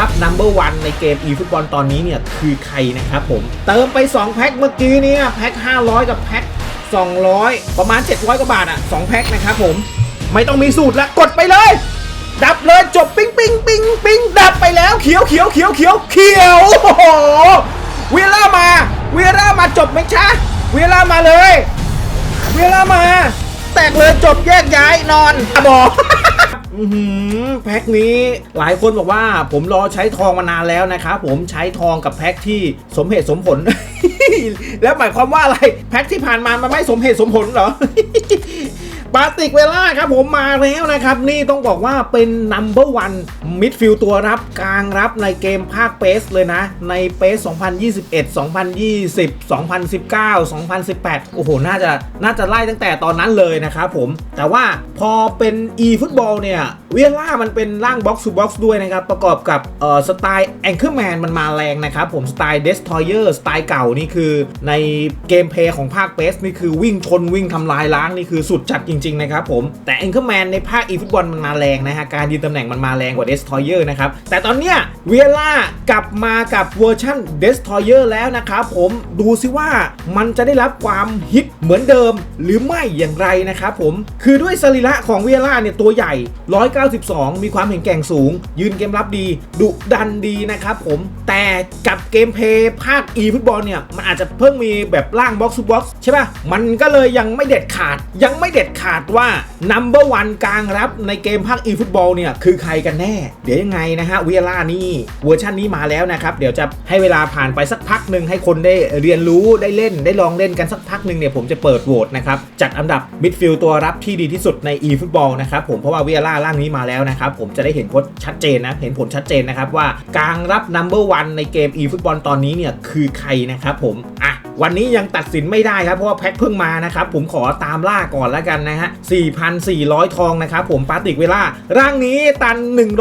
รับ Number One ในเกม eFootball ตอนนี้เนี่ย คือใครนะครับผม เติมไป 2 แพ็คเมื่อกี้เนี่ยแพ็ค 500 กับแพ็ค 200 ประมาณ 700 กว่าบาทอะ 2 แพ็คนะครับผม ไม่ต้องมีสูตรละกดไปเลย ดับเลยจบปิ้งปิ้งปิ้งปิ้งดับไปแล้วเขียวเขียวเขียวเขียวเขียวโอ้โหเวล่ามาเวล่ามาจบไหมคะเวล่ามาเลย เวล่ามา แตกเลยจบแยกย้ายนอนอะบอก อื้อหือแพ็คนี้หลายคนบอกว่าผมรอใช้ทองมานานแล้วนะครับผมใช้ทองกับแพ็คที่สมเหตุสมผล แล้วหมายความว่าอะไร แพ็คที่ผ่านมามันไม่สมเหตุสมผลเหรอ ปาติกเวล่าครับผมมาแล้วนะครับ นี่ต้องบอกว่าเป็น number one มิดฟิลตัวรับกลางรับในเกมภาคเปสเลยนะ ในเปส 2021 2020 2019 2018 โอ้โห น่าจะน่าจะไล่ตั้งแต่ตอนนั้นเลยนะครับผม แต่ว่าพอเป็น e ฟุตบอลเนี่ย เวล่ามันเป็นร่างบ็อกซ์ o บ็อกซ์ด้วยนะครับ ประกอบกับเอ่อสไตล์แองเกอร์แมนมันมาแรงนะครับผมสไตล์เดสทอยเออร์สไตล์เก่านี่คือในเกมเพลย์ของภาคเปสนี่คือวิ่งชนวิ่งทำลายล้างนี่คือสุดจัดจริงๆนะครับผมแต่แองเกอร์แมนในภาค e ฟุตบอลมันมาแรงนะฮะการยืนตำแหน่งมันมาแรงกว่าเดสทอยเออร์นะครับ แต่ตอนเนี้ยเวล่ากลับมากับเวอร์ชันเดสทอยเออร์แล้วนะครับผมดูซิว่ามันจะได้รับความฮิตเหมือนเดิมหรือไม่อย่างไรนะครับผมคือด้วยสรีระของเวล่าเนี่ยตัวใหญ่ 192 มีความแข็งแกร่งสูง ยืนเกมรับดี ดุดันดีนะครับผมแต่กับเกมเพลย์ภาค e ฟุตบอลเนี่ยมันอาจจะเพิ่งมีแบบร่างบ็อกซ์บ็อกซ์ใช่ป่ะมันก็เลยยังไม่เด็ดขาดยังไม่เด็ดขาดว่า Number One กลางรับในเกมภาค e ฟุตบอลเนี่ย คือใครกันแน่ เดี๋ยวยังไงนะฮะเวียล่านี่เวอร์ชันนี้มาแล้วนะครับ เดี๋ยวจะให้เวลาผ่านไปสักพักหนึ่งให้คนได้เรียนรู้ได้เล่นได้ลองเล่นกันสักพักหนึ่งเนี่ยผมจะเปิดโหวตนะครับ จัดอันดับมิดฟิลด์ตัวรับที่ดีที่สุดใน e ฟุตบอลนะครับผมเพราะว่าเวียล่าร่างนี้มาแล้วนะครับผมจะได้เห็นผลชัดเจนนะเห็นผลชัดเจนนะครับว่ากลางรับ Number One ในเกม e ฟุตบอลตอนนี้เนี่ยคือใครนะครับผมอะ วันนี้ยังตัดสินไม่ได้ครับเพราะว่าแพ็คเพิ่งมานะครับผมขอตามล่าก่อนแล้วกันนะฮะ 4,400 ทองนะครับผมปาติกเวล่า ร่างนี้ตัน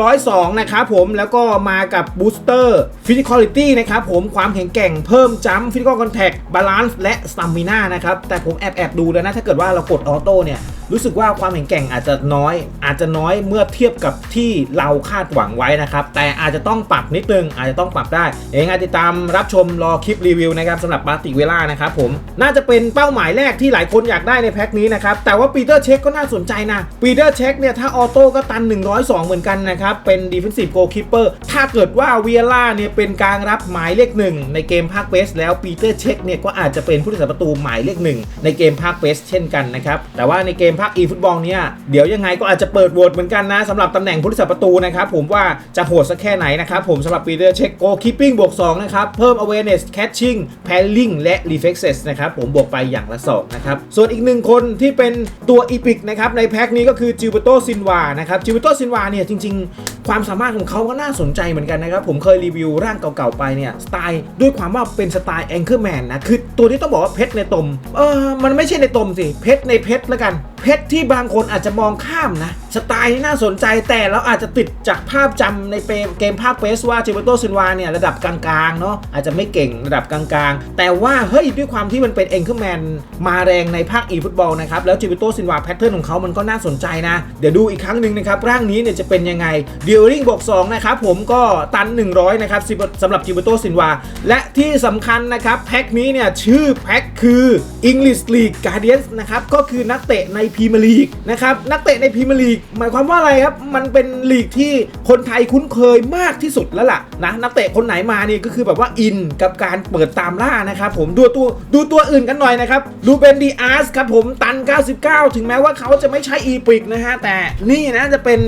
102 นะครับผมแล้วก็มากับบูสเตอร์ฟิสิกอลิตี้นะครับผมความแข็งแกร่งเพิ่มจัมฟิสิกอลคอนแทคบาลานซ์และสตามิน่านะครับ แต่ผมแอบแอบดูแล้วนะ ถ้าเกิดว่าเรากดออโต้เนี่ยรู้สึกว่าความแข็งแกร่งอาจจะน้อย อาจจะน้อยเมื่อเทียบกับที่เราคาดหวังไว้นะครับ แต่อาจจะต้องปรับนิดนึงอาจจะต้องปรับได้เองอาจติดตามรับชมรอคลิปรีวิวนะครับสำหรับปาติกเวล่านะครับผมน่าจะเป็นเป้าหมายแรกที่หลายคนอยากได้ในแพ็คนี้นะครับแต่ว่าปีเตอร์เช็คก็น่าสนใจนะปีเตอร์เช็คเนี่ยถ้าออโต้ก็ตัน 102 เหมือนกันนะครับเป็น defensive goalkeeper ถ้าเกิดว่าเวียล่าเนี่ยเป็นกลางรับหมายเลขหนึ่งในเกมภาคเวสแล้วปีเตอร์เช็คเนี่ยก็อาจจะเป็นผู้รักษาประตูหมายเลขหนึ่งในเกมภาคเวสเช่นกันนะครับแต่ว่าในเกมภาค e ฟุตบอลเนี่ยเดี๋ยวยังไงก็อาจจะเปิดโหวตเหมือนกันนะสำหรับตำแหน่งผู้รักษาประตูนะครับผมว่าจะโหดสักแค่ไหนนะครับผมสำหรับปีเตอร์เช็ค goalkeeping บวก2นะครับเพิ่ม awareness catching pairing และ reflexes นะครับผมบวกไปอย่างละ2นะครับส่วนอีกหนึ่งคนที่เป็นตัวอีพิกนะครับในแพ็คนี้ก็คือจิวเบโตซินวานะครับจิวเบโตซินวาเนี่ยจริง ๆ ความสามารถของเขาก็น่าสนใจเหมือนกันนะครับผมเคยรีวิวร่างเก่าๆไปเนี่ยสไตล์ด้วยความว่าเป็นสไตล์แองเกอร์แมนนะคือตัวนี้ต้องบอกว่าเพชรในตมเออมันไม่ใช่ในตมสิเพชรในเพชรแล้วกันเพชรที่บางคนอาจจะมองข้ามนะ สไตล์นี่น่าสนใจแต่เราอาจจะติดจากภาพจำในเกมภาคเปสว่าจิเบโตซินวาเนี่ยระดับกลางๆเนาะอาจจะไม่เก่งระดับกลางๆ แต่ว่าเฮ้ยด้วยความที่มันเป็นแองเกอร์แมนมาแรงในภาคอีฟุตบอลนะครับแล้วจิเบโตซินวาแพทเทิร์นของเขามันก็น่าสนใจนะ เดี๋ยวดูอีกครั้งหนึ่งนะครับร่างนี้เนี่ยจะเป็นยังไงเดียริงบวก2นะครับผมก็ตัน 100นะครับสำหรับจิเบโตซินวาและที่สำคัญนะครับแพ็คนี้เนี่ยชื่อแพ็คคือ English League Guardians นะครับก็คือนักเตะในพรีเมียร์ลีกนะครับนักเตะในพรีเมียร์ลีกหมายความว่าอะไรครับมันเป็นลีกที่คนไทยคุ้นเคยมากที่สุดแล้วล่ะนะนักเตะคนไหนมานี่ก็คือแบบว่าอินกับการเปิดตามล่านะครับผมดูตัวดูตัวอื่นกันหน่อยนะครับดูเบนดีอาร์สครับผมตัน 99 ถึงแม้ว่าเขาจะไม่ใช่อีปิกนะฮะแต่นี่นะจะเป็น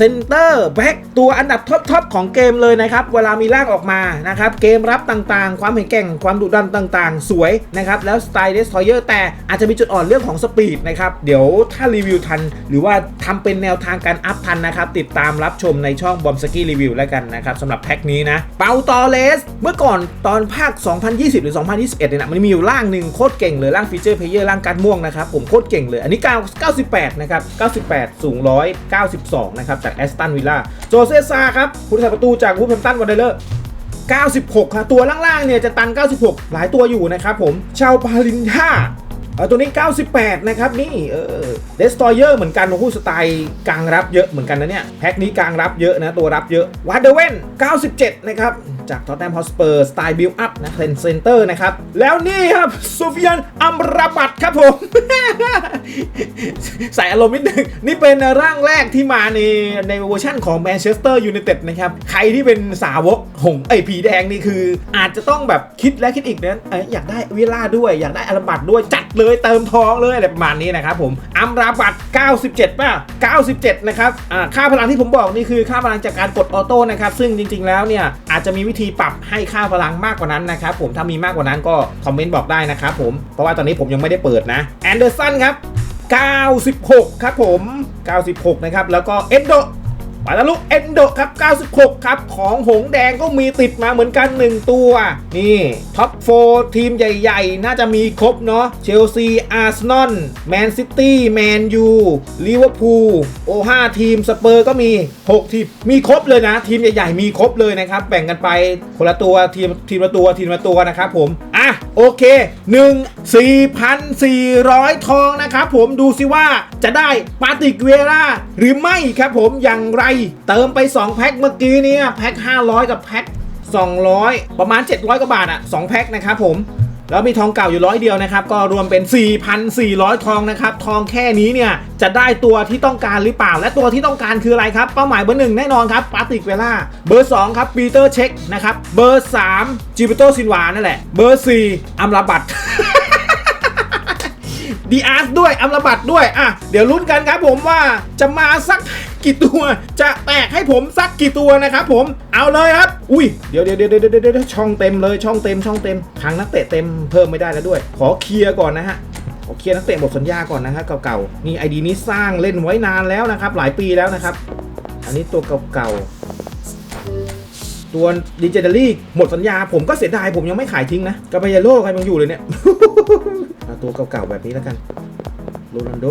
เซนเตอร์แบ็กตัวอันดับท็อปๆของเกมเลยนะครับ เวลามีร่างออกมานะครับ เกมรับต่างๆ ความแข็งแกร่งความดุดันต่างๆ สวยนะครับ แล้วสไตล์เดสทอยเออร์แต่อาจจะมีจุดอ่อนเรื่องของสปีดนะครับ เดี๋ยวถ้ารีวิวทัน หรือว่าทำเป็นแนวทางการอัพทันนะครับ ติดตามรับชมในช่องบอมสกี้รีวิวแล้วกันนะครับสำหรับแพ็คนี้นะเปาตอเลส เมื่อก่อนตอนภาค 2020 หรือ 2021เนี่ยนะมันมีอยู่ร่างหนึ่งโคตรเก่งเลยร่างฟีเจอร์เพลเยอร์ร่างการม่วงนะครับผมโคตรเก่งเลยอันนี้ 98 นะครับ 98 สูง 192 นะครับจากแอสตันวิลล่าโจเซซาครับผู้รักษาประตูจากวูฟแฮมตันวันเดเลอร์ 96 ครับ ตัวล่างๆเนี่ยจะตัน 96 หลายตัวอยู่นะครับผมชาวปาลินท่าเอาตัวนี้ 98 นะครับ นี่เออเดสตอยเยอร์เหมือนกันโอ้โหสไตล์กลางรับเยอะเหมือนกันนะเนี่ย แพ็คนี้กลางรับเยอะนะ ตัวรับเยอะวาร์เดเวน97 นะครับ จากท็อตแนมฮอสเปอร์สไตล์บิลอัพนะเทนเซนเตอร์นะครับ แล้วนี่ครับซูฟิยันอัมราบัตครับผม ใส่อารมณ์นิดนึง นี่เป็นร่างแรกที่มาในในเวอร์ชั่นของแมนเชสเตอร์ยูไนเต็ดนะครับ ใครที่เป็นสาวกหงส์ไอผีแดงนี่คือ อาจจะต้องแบบคิดและคิดอีกนะอยอยากได้วิล่าด้วยอยากได้อาราบัตด้วยจัดเลยเติมทองเลยอะไรประมาณนี้นะครับผมอัมราบัต97 ป่ะ 97 นะครับค่าพลังที่ผมบอกนี่คือค่าพลังจากการกดออโต้นะครับซึ่งจริง ๆ แล้วเนี่ยอาจจะมีวิธีปรับให้ค่าพลังมากกว่านั้นนะครับผมถ้ามีมากกว่านั้นก็คอมเมนต์บอกได้นะครับผมเพราะว่าตอนนี้ผมยังไม่ได้เปิดนะแอนเดอร์สันครับ96 ครับผม 96 นะครับ แล้วก็เอ็นโด ปาตาลุเอนโดครับ 96 ครับ ของหงแดงก็มีติดมาเหมือนกัน 1 ตัว นี่ท็อป4ทีมใหญ่ๆ น่าจะมีครบเนาะเชลซีอาร์เซนอลแมนซิตี้แมนยูลิเวอร์พูลโอ5ทีมสเปอร์ก็มี 6 ทีม มีครบเลยนะ ทีมใหญ่ๆ มีครบเลยนะครับ แบ่งกันไปคนละตัวทีมทีมละตัวทีมละตัวนะครับผม อะ โอเค 1 4,400 ทองนะครับผมดูสิว่าจะได้ปาติกเวราหรือไม่ครับผมอย่างไรเติมไป 2 แพ็คเมื่อกี้เนี่ยแพ็ค500 กับแพ็ค200 ประมาณ 700 กว่าบาทอะ2แพ็คนะครับผมแล้วมีทองเก่าอยู่ร้อยเดียวนะครับ ก็รวมเป็น 4,400 ทองนะครับ ทองแค่นี้เนี่ย จะได้ตัวที่ต้องการหรือเปล่า และตัวที่ต้องการคืออะไรครับ เป้าหมายเบอร์หนึ่งแน่นอนครับปาติกเวล่า เบอร์ 2 ครับปีเตอร์เช็คนะครับ เบอร์ 3 จิบิโตซินวานั่นแหละ เบอร์ 4อัมราบัตดีอาร์ด้วยอัมระบัดด้วยอะเดี๋ยวลุ้นกันครับผมว่าจะมาสัก กี่ตัวจะแตกให้ผมสักกี่ตัวนะครับผมเอาเลยครับ อุ้ยเดี๋ยวเดี๋ยวเดี๋ยวเดี๋ยวเดี๋ยวช่องเต็มเลยช่องเต็มช่องเต็มทางนักเตะเต็มเพิ่มไม่ได้แล้วด้วย ขอเคลียร์ก่อนนะฮะขอเคลียร์นักเตะหมดสัญญาก่อนนะฮะเก่าๆนี่ไอดีนี้สร้างเล่นไว้นานแล้วนะครับ หลายปีแล้วนะครับ อันนี้ตัวเก่าๆตัวดิจิทัลลี่หมดสัญญาผมก็เสียดายผมยังไม่ขายทิ้งนะกาเบยโลใครยังอยู่เลยเนี่ยตัวเก่าๆแบบนี้แล้วกันโรนัลโด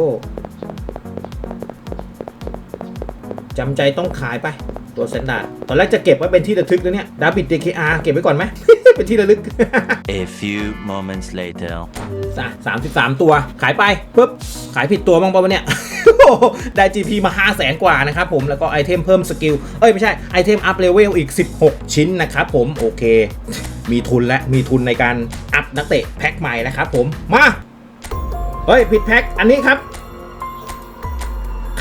จำใจต้องขายไปตัวเซนดาร์ดตอนแรกจะเก็บไว้เป็นที่ระทึกแล้วเนี่ยดาบิดเดคอาเก็บไว้ก่อนไหม เป็นที่ระลึก A few moments later. สามสิบสามตัวขายไปปุ๊บขายผิดตัวบ้างปะวะเนี่ยได้ GP มา 5 0 0แสนกว่านะครับผมแล้วก็ไอเทมเพิ่มสกิล เอ้ย ไม่ใช่ ไอเทมอัพเลเวลอีก 16 ชิ้นนะครับผม โอเค มีทุนและมีทุนในการอัพนักเตะแพ็คใหม่นะครับผม มา เฮ้ย ผิดแพ็คอันนี้ครับ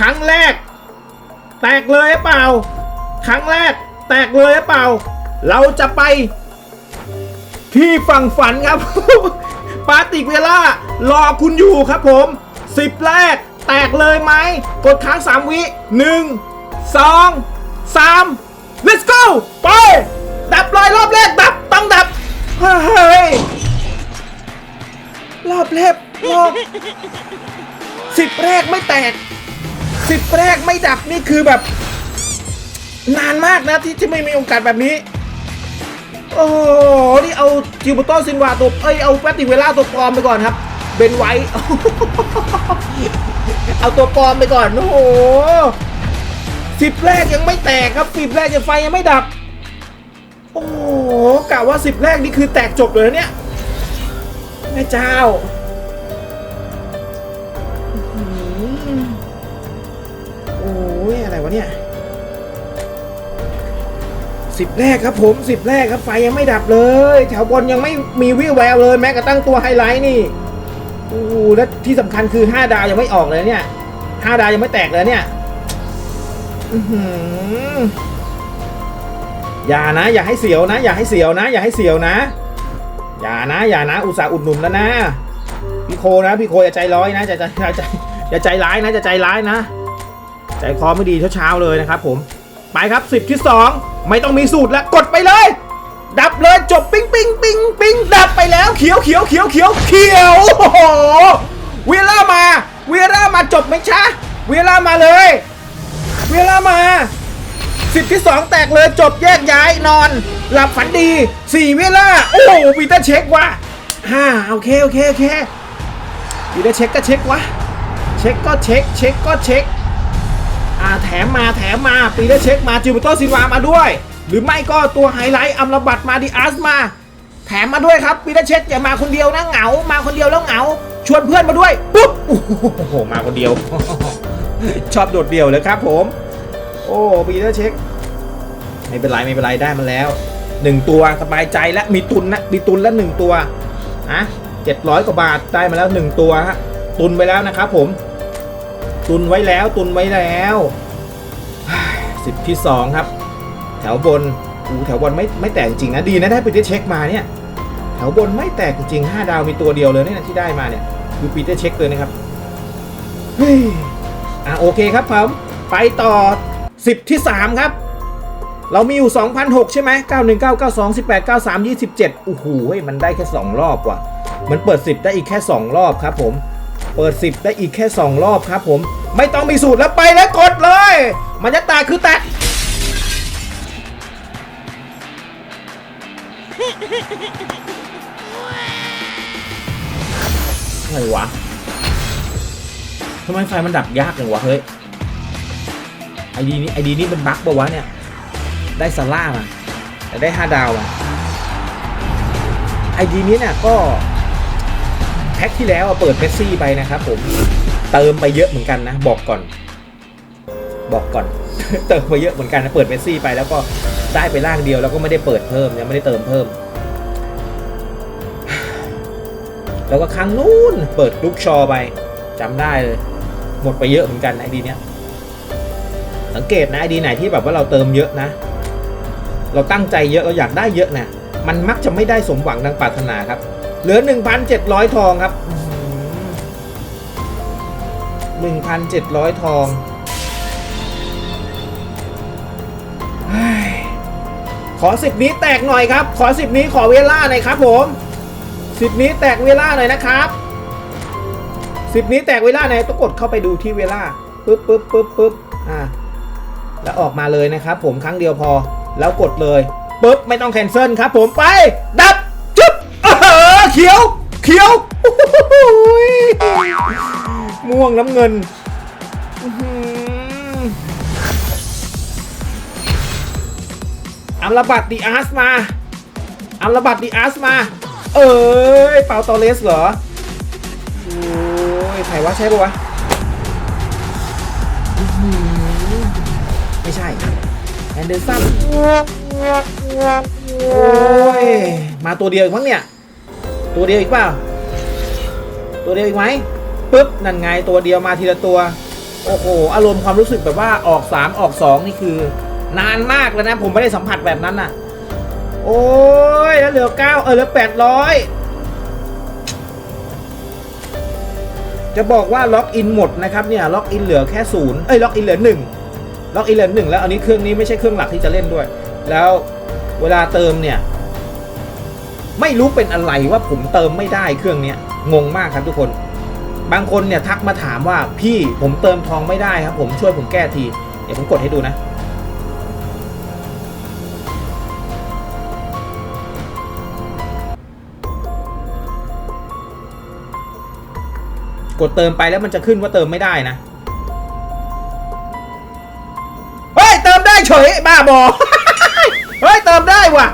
ครั้งแรกแตกเลยเปล่า ครั้งแรก แตกเลยเปล่า เราจะไป ที่ฝั่งฝันครับ ปาติกเวล่ารอคุณอยู่ครับผมสิบแรก แตกเลยไหม กดค้างสามวิหนึ่งสองสาม let's go ไป ดับเลยรอบแรก ดับ ต้องดับ เฮ้ย รอบแรกรอบสิบแรกไม่แตก สิบแรกไม่ดับนี่คือแบบ นานมากนะที่จะไม่มีโอกาสแบบนี้ โอ้โห นี่เอาจิวโบโตซินวาตัวเอ้ยเอาแปติเวล่าตัวปลอมไปก่อนครับ เบนไว้ เอาตัวปลอมไปก่อน โอ้โหสิบแรกยังไม่แตกครับสิบแรกยังไฟยังไม่ดับ โอ้โหกะว่าสิบแรกนี่คือแตกจบเลยนะเนี่ยแม่เจ้า วะเนี่ยสิบแรกครับผมสิบแรกครับไฟยังไม่ดับเลยแถวบนยังไม่มีวิวแววเลยแม้กระทั่งตัวไฮไลท์นี่โอ้โหและที่สำคัญคือ5ดาวยังไม่ออกเลยเนี่ย5ดาวยังไม่แตกเลยเนี่ยอื้อหืออย่านะ อย่าให้เสียวนะ อย่าให้เสียวนะ อย่าให้เสียวนะ อย่านะอย่านะ อุตส่าห์อุดหนุนแล้วนะพี่โคนะพี่โคอย่าใจร้อยนะอย่าใจอย่าใจอย่าใจร้ายนะอย่าใจร้ายนะ ใจคอไม่ดีเช้าๆเลยนะครับผม ไปครับ 10 ที่ 2 ไม่ต้องมีสูตรแล้วกดไปเลย ดับเลยจบปิ้งปิ้งปิ้งปิ้งดับไปแล้วเขียวเขียวเขียวเขียวเขียวโอ้โหเวล่ามาเวล่ามาจบไหมชะเวล่ามาเลยเวล่ามาสิบที่สองแตกเลยจบแยกย้ายนอน หลับฝันดีสี่เวลาโอ้โหปีเตอร์เช็คว่ะห้าโอเคโอเคโอเคปีเตอร์เช็คก็เช็ควะเช็คก็เช็คเช็คก็เช็ค อ่าแถมมาแถมมาปีเตอร์เช็คมาจิวโตซินวามาด้วย หรือไม่ก็ตัวไฮไลท์อัมรบัตมาดิอาสมา แถมมาด้วยครับปีเตอร์เช็คอย่ามาคนเดียวนะเหงา มาคนเดียวแล้วเหงา ชวนเพื่อนมาด้วยปุ๊บโอ้โหมาคนเดียว ชอบโดดเดี่ยวเลยครับผม โอ้ปีเตอร์เช็คไม่เป็นไรไม่เป็นไรได้มาแล้วหนึ่งตัวสบายใจและมีตุนนะมีตุนแล้วหนึ่งตัวอะเจ็ดร้อยกว่าบาทได้มาแล้วหนึ่งตัวฮะตุนไว้แล้วนะครับผม ตุนไว้แล้วตุนไว้แล้วสิบที่สองครับ แถวบนอูแถวบนไม่ไม่แตกจริงนะดีนะได้ปีเตอร์เช็คมาเนี่ยแถวบนไม่แตกจริงห้าดาวมีตัวเดียวเลยเนี่ยที่ได้มาเนี่ยคือปีเตอร์เช็คเลยนะครับเฮ้ยอะโอเคครับผมไปต่อ10ที่3ครับเรามีอยู่ 2,006 ใช่ไหม919 92 18 93 27โอ้โหเฮ้ยมันได้แค่ 2 รอบว่ะ มันเปิด 10 ได้อีกแค่ 2 รอบครับผม เปิด 10 ได้อีกแค่ 2 รอบครับผม ไม่ต้องมีสูตรแล้วไปแล้วกดเลย มันจะแตกคือแตกอะไรวะทำไมไฟมันดับยากจังวะเฮ้ยไอดีนี้ไอดีนี้เป็นบั๊กปะวะเนี่ย ได้ซาร่ามาแต่ได้ 5 ดาวอะไอดีนี้เนี่ยก็ แพ็คที่แล้วอะเปิดเมสซี่ไปนะครับผมเติมไปเยอะเหมือนกันนะ บอกก่อน บอกก่อน เติมไปเยอะเหมือนกันนะเปิดเมสซี่ไปแล้วก็ได้ไปล่างเดียวแล้วก็ไม่ได้เปิดเพิ่มยังไม่ได้เติมเพิ่ม แล้วก็ครั้งนู้นเปิดลูกชอไปจำได้เลย หมดไปเยอะเหมือนกันไอดีเนี้ยสังเกตนะไอดีไหนที่แบบว่าเราเติมเยอะนะ เราตั้งใจเยอะเราอยากได้เยอะนะมันมักจะไม่ได้สมหวังดังปรารถนาครับ เหลือ 1,700 ทองครับ 1,700 ทองเฮ้ยขอสิบนี้แตกหน่อยครับ ขอสิบนี้ขอเวล่าหน่อยครับผมสิบนี้แตกเวล่าหน่อยนะครับสิบนี้แตกเวล่าหน่อยต้องกดเข้าไปดูที่เวล่าปึ๊บปึ๊บปึ๊บปึ๊บอ่าแล้วออกมาเลยนะครับผมครั้งเดียวพอแล้วกดเลยปุ๊บไม่ต้องแคนเซิลครับผมไปดับ เขียว เขียวม่วงน้ำเงินอัมระบัดดีอาร์สมาอัมระบัดดีอาร์สมา เอ้ยเปาตอเลสเหรอ โอ้ยใครวะใช่ปะวะ ไม่ใช่แอนเดอร์สันโอ้ย มาตัวเดียวอีกมั้งเนี่ย ตัวเดียวอีกเปล่า ตัวเดียวอีกไหมปึ๊บนั่นไงตัวเดียวมาทีละตัว โอ้โห อารมณ์ความรู้สึกแบบว่าออก3ออก2นี่คือ นานมากแล้วนะ ผมไม่ได้สัมผัสแบบนั้นน่ะ โอ้ยแล้วเหลือ9เออเหลือ800จะบอกว่าล็อกอินหมดนะครับเนี่ยล็อกอินเหลือแค่ศูนย์เอ้ยล็อกอินเหลือหนึ่งล็อกอินเลนหนึ่งแล้วอันนี้เครื่องนี้ไม่ใช่เครื่องหลักที่จะเล่นด้วย แล้วเวลาเติมเนี่ย ไม่รู้เป็นอะไรว่าผมเติมไม่ได้เครื่องเนี้ยงงมากครับทุกคน บางคนเนี่ยทักมาถามว่าพี่ผมเติมทองไม่ได้ครับ ผมช่วยผมแก้ที เดี๋ยวผมกดให้ดูนะ กดเติมไปแล้วมันจะขึ้นว่าเติมไม่ได้นะเฮ้ยเติมได้เฉยบ้าบอเฮ้ยเติมได้ว่ะ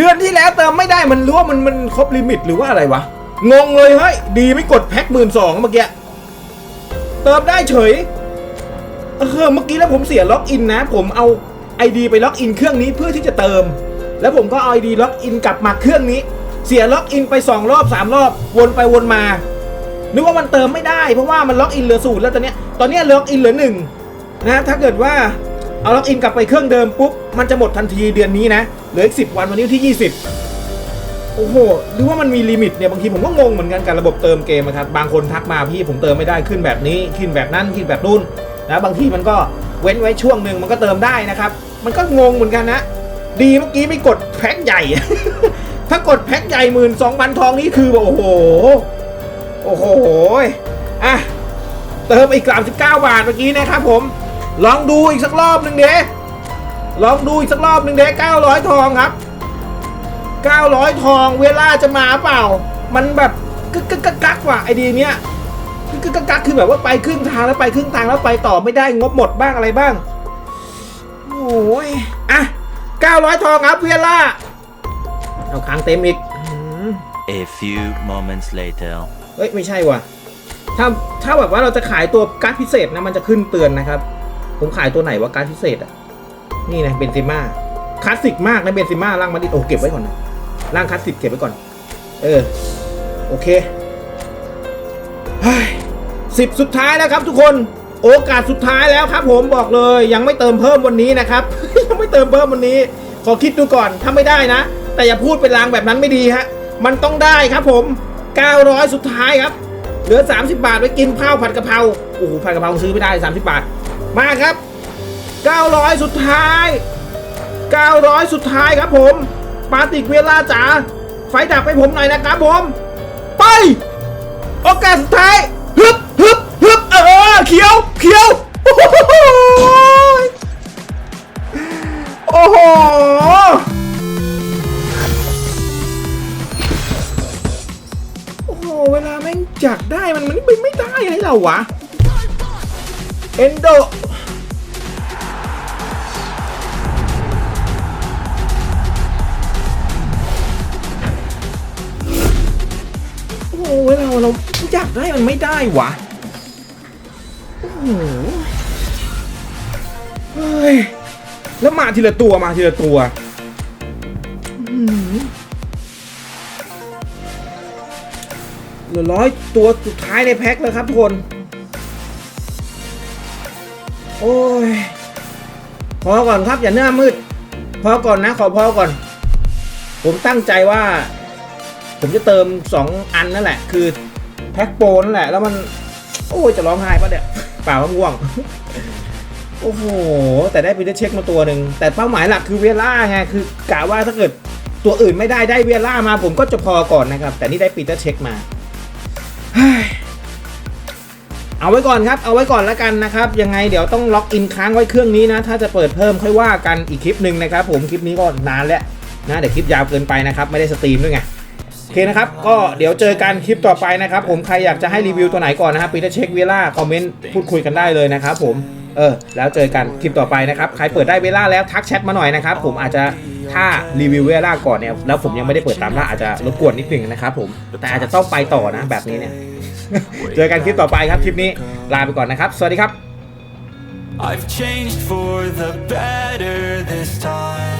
เดือนที่แล้วเติมไม่ได้มันรู้ว่ามันมันครบลิมิตหรือว่าอะไรวะ งงเลยเฮ้ย ดีไม่กดแพ็คหมื่นสองเมื่อกี้ เติมได้เฉย เออเมื่อกี้แล้วผมเสียล็อกอินนะ ผมเอา ID ไปล็อกอินเครื่องนี้เพื่อที่จะเติม แล้วผมก็เอา ID ล็อกอินกลับมาเครื่องนี้ เสียล็อกอินไปสองรอบสามรอบ วนไปวนมา นึกว่ามันเติมไม่ได้เพราะว่ามันล็อกอินเหลือศูนย์แล้วตอนเนี้ยตอนเนี้ยล็อกอินเหลือหนึ่งนะถ้าเกิดว่าเอาล็อกอินกลับไปเครื่องเดิมปุ๊บ มันจะหมดทันทีเดือนนี้นะ เหลืออีกสิวันวันนี้ที่ 20 โอ้โห หรือว่ามันมีลิมิตเนี่ย บางทีผมก็งงเหมือนกันกับระบบเติมเกมนะครับ บางคนทักมาพี่ผมเติมไม่ได้ขึ้นแบบนี้ ขึ้นแบบนั้น ขึ้นแบบนู่นนะ บางทีมันก็เว้นไว้ช่วงหนึ่งมันก็เติมได้นะครับ มันก็งงเหมือนกันนะ ดีเมื่อกี้ไม่กดแพ็คใหญ่ ถ้ากดแพ็คใหญ่หมื่นสองพันทองนี่คือโอ้โห โอ้โห อะ เติมอีก 39 บาทเมื่อกี้นะครับผม ลองดูอีกสักรอบหนึ่งเด้ ลองดูอีกสักรอบหนึ่งเด้900 ทองครับ 900 ทองเวลาจะมาเปล่า มันแบบกึกกึกกักกักว่ะไอดีเนี้ยกึกกึกกักกักคือแบบว่าไปครึ่งทางแล้วไปครึ่งทางแล้วไปต่อไม่ได้งบหมดบ้างอะไรบ้างโอ้ยอะ 900 ทองครับเวียล่าเอาค้างเต็มอีกอืม A few moments later. เอ้ยไม่ใช่ว่ะ ถ้าถ้าแบบว่าเราจะขายตัวการ์ดพิเศษนะมันจะขึ้นเตือนนะครับ ผมขายตัวไหนว่าการ์ดพิเศษอะ นี่นะเบนซิม่าคลาสสิกมากนะเบนซิม่าร่างมาดิโอเก็บไว้ก่อนนะร่างคลาสสิกเก็บไว้ก่อน เออ โอเคสิบสุดท้ายแล้วครับทุกคนโอกาสสุดท้ายแล้วครับ ผมบอกเลยยังไม่เติมเพิ่มวันนี้นะครับ ยังไม่เติมเพิ่มวันนี้ ขอคิดดูก่อนถ้าไม่ได้นะ แต่อย่าพูดเป็นลางแบบนั้นไม่ดีฮะมันต้องได้ครับผม 900 สุดท้ายครับ เหลือ 30 บาทไว้กินข้าวผัดกะเพราโอ้โหผัดกะเพราซื้อไม่ได้ 30 บาท มาครับ 900 สุดท้าย 900 สุดท้ายครับผม ปาติกเวลาจ๋า ไฟดับให้ผมหน่อยนะครับผม ไป โอกาสสุดท้าย ฮึบฮึบฮึบเออ เขียว เขียว โอ้โหโอ้โห เวลาแม่งจักได้มันมันไม่ไม่ได้ให้เราวะ เอนโด กได้มันไม่ได้วะโอ้โหเฮ้ยแล้วมาทีละตัวมาทีละตัวหือเหลือร้อยตัวสุดท้ายในแพ็คแล้วครับทุกคน โอ้ย พอก่อนครับอย่าหน้ามืด พอก่อนนะขอพอก่อน ผมตั้งใจว่า ผมจะเติม 2 อันนั่นแหละ คือ แพ็คโปนั่นแหละ แล้วมัน โอ้ยจะร้องไห้ปะเนี่ยเปล่าว่าง่วง โอ้โห แต่ได้พีเตอร์เช็คมาตัวหนึ่ง แต่เป้าหมายหลักคือเวล่าไง คือกะว่าถ้าเกิดตัวอื่นไม่ได้ได้เวล่ามาผมก็จะพอก่อนนะครับ แต่นี่ได้ปีเตอร์เช็คมาเอาไว้ก่อนครับ เอาไว้ก่อนแล้วกันนะครับ ยังไงเดี๋ยวต้องล็อกอินค้างไว้เครื่องนี้นะ ถ้าจะเปิดเพิ่มค่อยว่ากันอีกคลิปหนึ่งนะครับ ผมคลิปนี้ก็นานแล้วนะเดี๋ยวคลิปยาวเกินไปนะครับ ไม่ได้สตรีมด้วยไง อเคนะครับ ก็เดี๋ยวเจอกันคลิปต่อไปนะครับ ผมใครอยากจะให้รีวิวตัวไหนก่อนนะครับปีเตอร์เช็คเวล่าคอมเมนต์พูดคุยกันได้เลยนะครับผมเออแล้วเจอกันคลิปต่อไปนะครับ ใครเปิดได้เวล่าแล้วทักแชทมาหน่อยนะครับ ผมอาจจะถ้ารีวิวเวล่าก่อนเนี่ยแล้วผมยังไม่ได้เปิดตามล่าอาจจะรบกวนนิดนึงนะครับผมแต่อาจจะต้องไปต่อนะแบบนี้เนี่ย เจอกันคลิปต่อไปครับคลิปนี้ลาไปก่อนนะครับ สวัสดีครับ I've changed for the better this time.